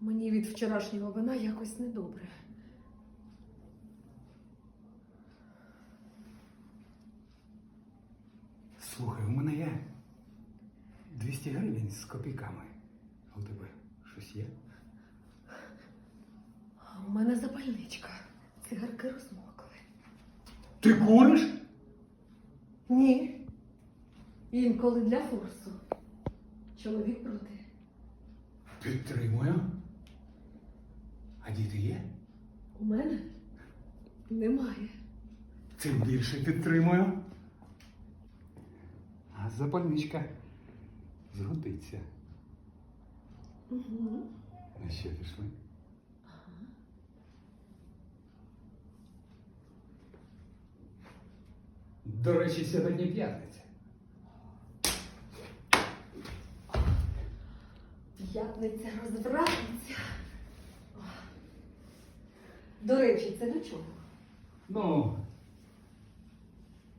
Мені від вчорашнього вина якось недобре. Слухай, у мене є 200 гривень з копійками. А у тебе щось є? А у мене запальничка. Цигарки розмокли. Ти куриш? Ні. Інколи для форсу. Чоловік проти. Підтримую. А діти є? У мене немає. Тим більше підтримую. А запальничка згодиться. Угу. На що пішли? До речі, сьогодні п'ятниця. П'ятниця розвратниця. До речі, це до чого? Ну,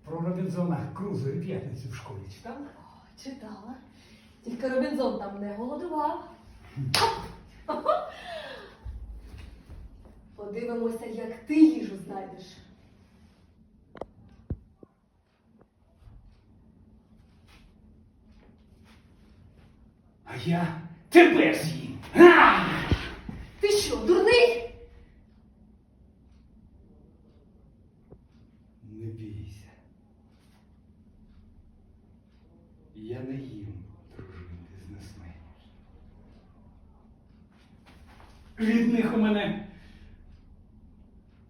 про Робінзона Крузо і п'ятницю в школі читав? О, читала. Тільки Робінзон там не голодував. Подивимося, як ти їжу знайдеш. А я тебе з'їм. Ти що, дурний? Не бійся. Я не їм дружин бізнесменів. Від них у мене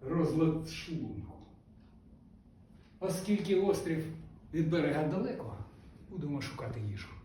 розлад шлунку. Оскільки острів від берега далеко, будемо шукати їжу.